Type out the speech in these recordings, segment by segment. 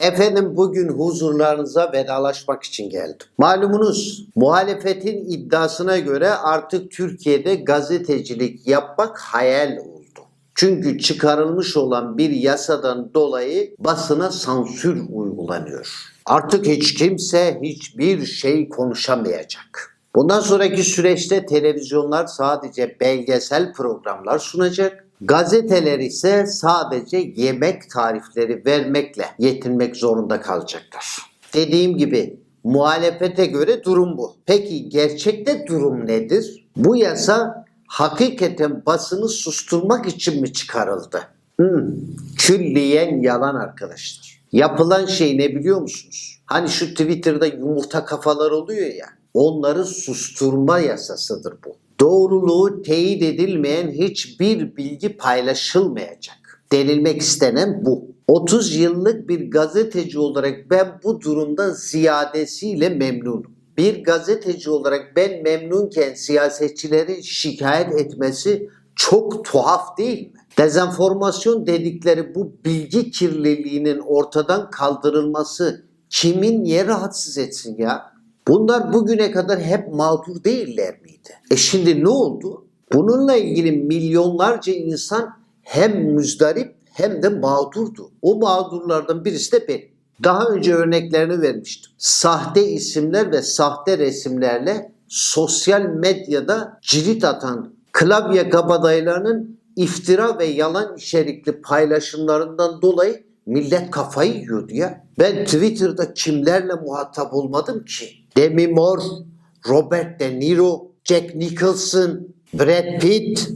Efendim bugün huzurlarınıza vedalaşmak için geldim. Malumunuz muhalefetin iddiasına göre artık Türkiye'de gazetecilik yapmak hayal oldu. Çünkü çıkarılmış olan bir yasadan dolayı basına sansür uygulanıyor. Artık hiç kimse hiçbir şey konuşamayacak. Bundan sonraki süreçte televizyonlar sadece belgesel programlar sunacak. Gazeteler ise sadece yemek tarifleri vermekle yetinmek zorunda kalacaklar. Dediğim gibi muhalefete göre durum bu. Peki gerçekte durum nedir? Bu yasa hakikaten basını susturmak için mi çıkarıldı? Hmm, külliyen yalan arkadaşlar. Yapılan şey ne biliyor musunuz? Hani şu Twitter'da yumurta kafalar oluyor ya. Onları susturma yasasıdır bu. Doğruluğu teyit edilmeyen hiçbir bilgi paylaşılmayacak. Denilmek istenen bu. 30 yıllık bir gazeteci olarak ben bu durumda ziyadesiyle memnunum. Bir gazeteci olarak ben memnunken siyasetçilerin şikayet etmesi çok tuhaf değil mi? Dezenformasyon dedikleri bu bilgi kirliliğinin ortadan kaldırılması kimin niye rahatsız etsin ya? Bunlar bugüne kadar hep mağdur değiller miydi? E şimdi ne oldu? Bununla ilgili milyonlarca insan hem müzdarip hem de mağdurdu. O mağdurlardan birisi de benim. Daha önce örneklerini vermiştim. Sahte isimler ve sahte resimlerle sosyal medyada cirit atan klavye kabadayılarının iftira ve yalan içerikli paylaşımlarından dolayı millet kafayı yiyordu ya. Ben Twitter'da kimlerle muhatap olmadım ki? Demi Moore, Robert De Niro, Jack Nicholson, Brad Pitt.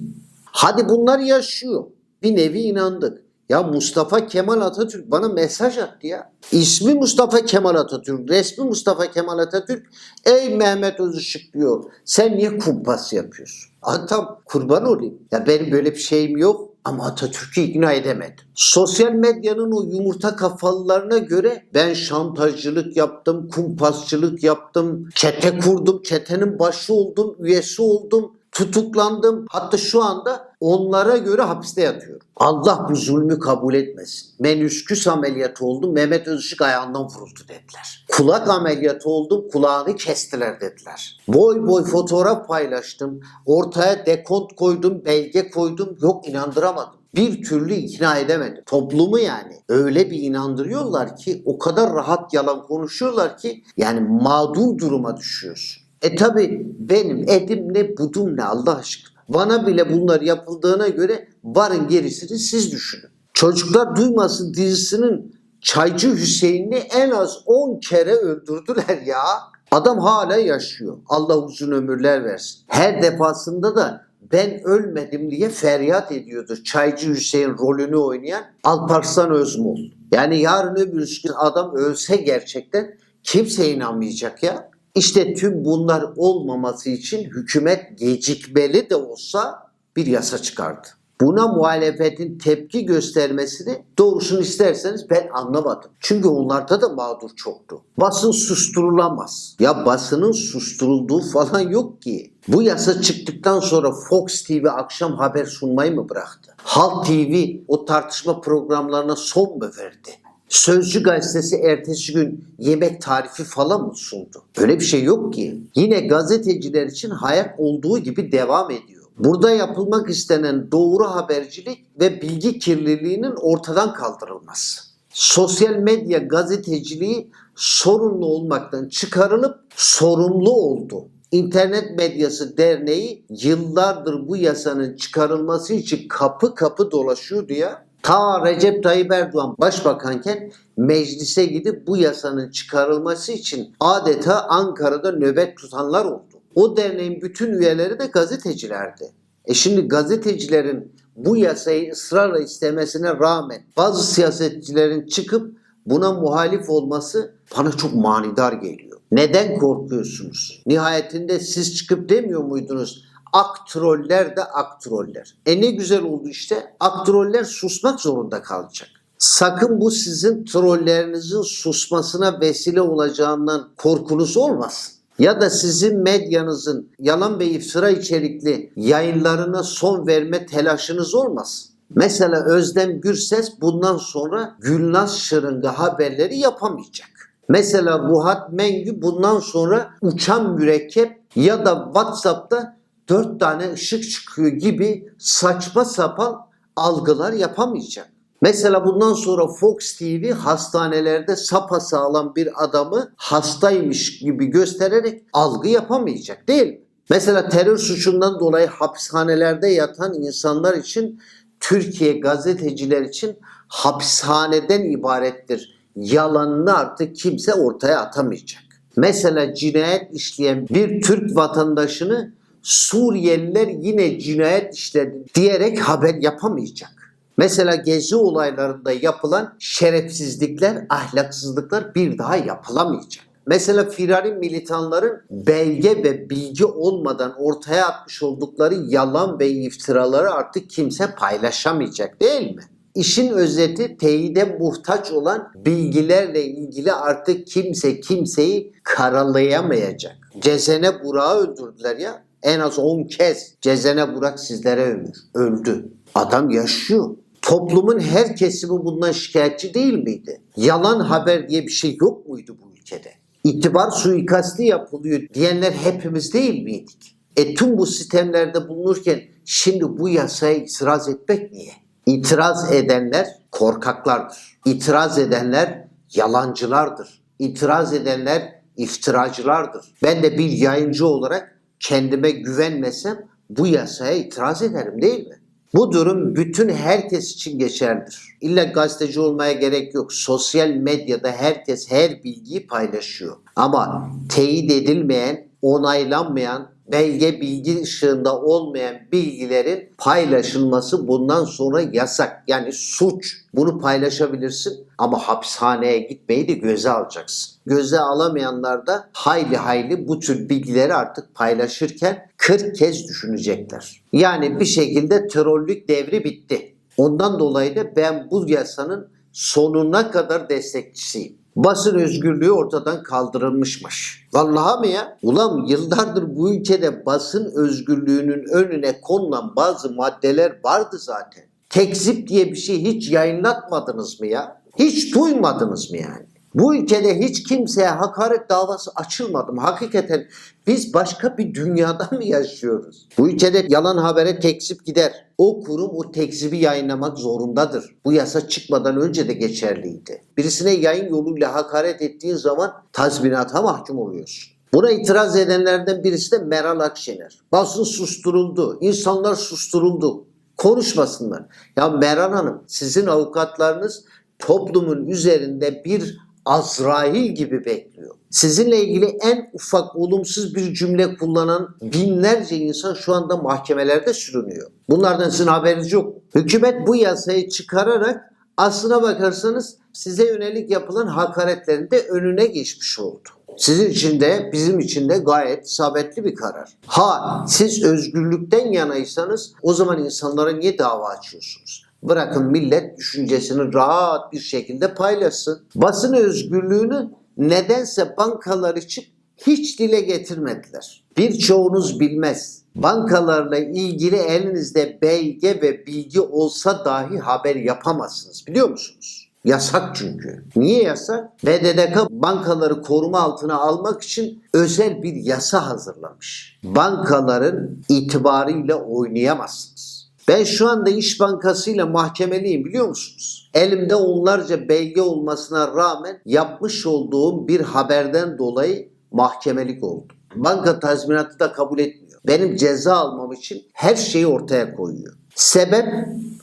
Hadi bunlar yaşıyor. Bir nevi inandık. Ya Mustafa Kemal Atatürk bana mesaj attı ya. İsmi Mustafa Kemal Atatürk, resmi Mustafa Kemal Atatürk. Ey Mehmet Özışık diyor. Sen niye kumpas yapıyorsun? Adam kurban olayım. Ya benim böyle bir şeyim yok. Ama Atatürk'ü ikna edemedim. Sosyal medyanın o yumurta kafalılarına göre ben şantajcılık yaptım, kumpasçılık yaptım, çete kurdum, çetenin başı oldum, üyesi oldum, tutuklandım. Hatta şu anda onlara göre hapiste yatıyorum. Allah bu zulmü kabul etmesin. Menüsküs ameliyatı oldum, Mehmet Özışık ayağından vuruldu dediler. Kulak ameliyatı oldum, kulağını kestiler dediler. Boy boy fotoğraf paylaştım, ortaya dekont koydum, belge koydum, yok inandıramadım bir türlü ikna edemedim. Toplumu yani öyle bir inandırıyorlar ki o kadar rahat yalan konuşuyorlar ki yani mağdur duruma düşüyorsun. E tabi benim edim ne budum ne Allah aşkına. Bana bile bunlar yapıldığına göre varın gerisini siz düşünün. Çocuklar Duymasın dizisinin Çaycı Hüseyin'i en az 10 kere öldürdüler ya. Adam hala yaşıyor. Allah uzun ömürler versin. Her defasında da ben ölmedim diye feryat ediyordu. Çaycı Hüseyin rolünü oynayan Alparslan Özmol. Yani yarın öbür gün adam ölse gerçekten kimse inanmayacak ya. İşte tüm bunlar olmaması için hükümet gecikmeli de olsa bir yasa çıkardı. Buna muhalefetin tepki göstermesini doğrusunu isterseniz ben anlamadım. Çünkü onlarda da mağdur çoktu. Basın susturulamaz. Ya basının susturulduğu falan yok ki. Bu yasa çıktıktan sonra Fox TV akşam haber sunmayı mı bıraktı? Halk TV o tartışma programlarına son mu verdi? Sözcü gazetesi ertesi gün yemek tarifi falan mı sundu? Öyle bir şey yok ki. Yine gazeteciler için hayat olduğu gibi devam ediyor. Burada yapılmak istenen doğru habercilik ve bilgi kirliliğinin ortadan kaldırılması. Sosyal medya gazeteciliği sorumlu olmaktan çıkarılıp sorumlu oldu. İnternet Medyası Derneği yıllardır bu yasanın çıkarılması için kapı kapı dolaşıyordu ya. Ta Recep Tayyip Erdoğan başbakanken meclise gidip bu yasanın çıkarılması için adeta Ankara'da nöbet tutanlar oldu. O derneğin bütün üyeleri de gazetecilerdi. E şimdi gazetecilerin bu yasayı ısrarla istemesine rağmen bazı siyasetçilerin çıkıp buna muhalif olması bana çok manidar geliyor. Neden korkuyorsunuz? Nihayetinde siz çıkıp demiyor muydunuz? Aktroller de aktroller. E ne güzel oldu işte. Aktroller susmak zorunda kalacak. Sakın bu sizin trollerinizin susmasına vesile olacağından korkunuz olmasın. Ya da sizin medyanızın yalan ve iftira içerikli yayınlarına son verme telaşınız olmasın. Mesela Özlem Gürses bundan sonra Gülnaz Şırınga haberleri yapamayacak. Mesela Ruhat Mengü bundan sonra uçan mürekkep ya da WhatsApp'ta dört tane ışık çıkıyor gibi saçma sapan algılar yapamayacak. Mesela bundan sonra Fox TV hastanelerde sapasağlam bir adamı hastaymış gibi göstererek algı yapamayacak değil mi? Mesela terör suçundan dolayı hapishanelerde yatan insanlar için Türkiye gazeteciler için hapishaneden ibarettir. Yalanını artık kimse ortaya atamayacak. Mesela cinayet işleyen bir Türk vatandaşını Suriyeliler yine cinayet işledi diyerek haber yapamayacak. Mesela gezi olaylarında yapılan şerefsizlikler, ahlaksızlıklar bir daha yapılamayacak. Mesela firari militanların belge ve bilgi olmadan ortaya atmış oldukları yalan ve iftiraları artık kimse paylaşamayacak değil mi? İşin özeti teyide muhtaç olan bilgilerle ilgili artık kimse kimseyi karalayamayacak. Cezene Burak'ı öldürdüler ya. En az 10 kez Cezene Burak sizlere ömür. Öldü. Adam yaşıyor. Toplumun her kesimi bundan şikayetçi değil miydi? Yalan haber diye bir şey yok muydu bu ülkede? İtibar suikasti yapılıyor diyenler hepimiz değil miydik? E tüm bu sistemlerde bulunurken şimdi bu yasaya itiraz etmek niye? İtiraz edenler korkaklardır. İtiraz edenler yalancılardır. İtiraz edenler iftiracılardır. Ben de bir yayıncı olarak kendime güvenmesem bu yasaya itiraz ederim değil mi? Bu durum bütün herkes için geçerlidir. İlla gazeteci olmaya gerek yok. Sosyal medyada herkes her bilgiyi paylaşıyor. Ama teyit edilmeyen, onaylanmayan, belge bilgi ışığında olmayan bilgilerin paylaşılması bundan sonra yasak. Yani suç. Bunu paylaşabilirsin ama hapishaneye gitmeyi de göze alacaksın. Göze alamayanlar da hayli hayli bu tür bilgileri artık paylaşırken 40 kez düşünecekler. Yani bir şekilde trollük devri bitti. Ondan dolayı da ben bu yasanın sonuna kadar destekçisiyim. Basın özgürlüğü ortadan kaldırılmışmış. Vallahi mi ya? Ulan yıllardır bu ülkede basın özgürlüğünün önüne konulan bazı maddeler vardı zaten. Tekzip diye bir şey hiç yayınlatmadınız mı ya? Hiç duymadınız mı yani? Bu ülkede hiç kimseye hakaret davası açılmadı mı? Hakikaten biz başka bir dünyada mı yaşıyoruz? Bu ülkede yalan habere tekzip gider. O kurum o tekzibi yayınlamak zorundadır. Bu yasa çıkmadan önce de geçerliydi. Birisine yayın yoluyla hakaret ettiğin zaman tazminata mahkum oluyorsun. Buna itiraz edenlerden birisi de Meral Akşener. Basın susturuldu, insanlar susturuldu. Konuşmasınlar. Ya Meral Hanım sizin avukatlarınız toplumun üzerinde bir Azrail gibi bekliyor. Sizinle ilgili en ufak olumsuz bir cümle kullanan binlerce insan şu anda mahkemelerde sürünüyor. Bunlardan sizin haberiniz yok. Hükümet bu yasayı çıkararak aslına bakarsanız size yönelik yapılan hakaretlerin de önüne geçmiş oldu. Sizin için de bizim için de gayet isabetli bir karar. Ha siz özgürlükten yanaysanız o zaman insanlara niye dava açıyorsunuz? Bırakın millet düşüncesini rahat bir şekilde paylaşsın. Basın özgürlüğünü nedense bankalar için hiç dile getirmediler. Birçoğunuz bilmez. Bankalarla ilgili elinizde belge ve bilgi olsa dahi haber yapamazsınız biliyor musunuz? Yasak çünkü. Niye yasak? BDDK bankaları koruma altına almak için özel bir yasa hazırlamış. Bankaların itibarıyla oynayamazsınız. Ben şu anda İş Bankası ile mahkemeliyim biliyor musunuz? Elimde onlarca belge olmasına rağmen yapmış olduğum bir haberden dolayı mahkemelik oldum. Banka tazminatı da kabul etmiyor. Benim ceza almam için her şeyi ortaya koyuyor. Sebep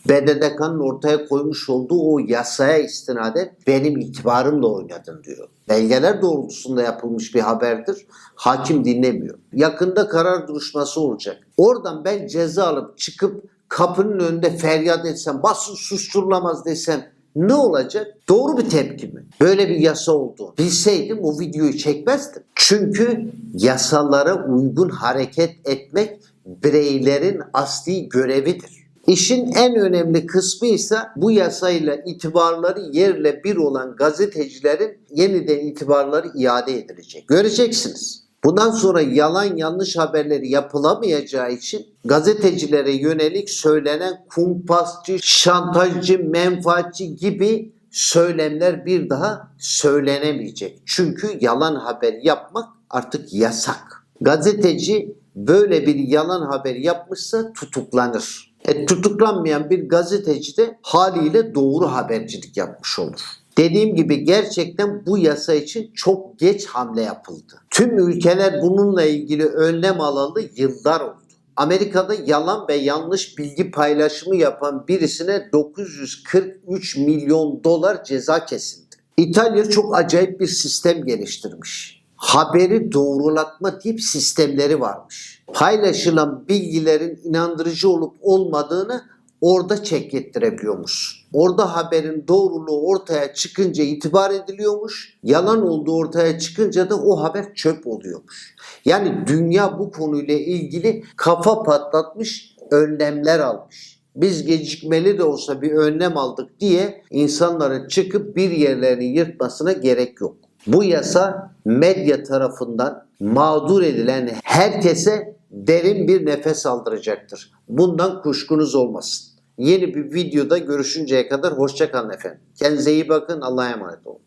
BDDK'nın ortaya koymuş olduğu o yasaya istinaden benim itibarımla oynadın diyor. Belgeler doğrultusunda yapılmış bir haberdir. Hakim dinlemiyor. Yakında karar duruşması olacak. Oradan ben ceza alıp çıkıp kapının önünde feryat etsem, basın susturulamaz desem ne olacak? Doğru bir tepki mi? Böyle bir yasa oldu. Bilseydim o videoyu çekmezdim. Çünkü yasalara uygun hareket etmek bireylerin asli görevidir. İşin en önemli kısmı ise bu yasayla itibarları yerle bir olan gazetecilerin yeniden itibarları iade edilecek. Göreceksiniz. Bundan sonra yalan yanlış haberleri yapılamayacağı için gazetecilere yönelik söylenen kumpasçı, şantajcı, menfaatçi gibi söylemler bir daha söylenemeyecek. Çünkü yalan haber yapmak artık yasak. Gazeteci böyle bir yalan haber yapmışsa tutuklanır. E, tutuklanmayan bir gazeteci de haliyle doğru habercilik yapmış olur. Dediğim gibi gerçekten bu yasa için çok geç hamle yapıldı. Tüm ülkeler bununla ilgili önlem alalı yıllar oldu. Amerika'da yalan ve yanlış bilgi paylaşımı yapan birisine 943 milyon dolar ceza kesildi. İtalya çok acayip bir sistem geliştirmiş. Haberi doğrulatma tip sistemleri varmış. Paylaşılan bilgilerin inandırıcı olup olmadığını orada check ettirebiliyormuş. Orada haberin doğruluğu ortaya çıkınca itibar ediliyormuş. Yalan olduğu ortaya çıkınca da o haber çöp oluyormuş. Yani dünya bu konuyla ilgili kafa patlatmış, önlemler almış. Biz gecikmeli de olsa bir önlem aldık diye insanların çıkıp bir yerlerini yırtmasına gerek yok. Bu yasa medya tarafından mağdur edilen herkese derin bir nefes aldıracaktır. Bundan kuşkunuz olmasın. Yeni bir videoda görüşünceye kadar hoşçakalın efendim. Kendinize iyi bakın. Allah'a emanet olun.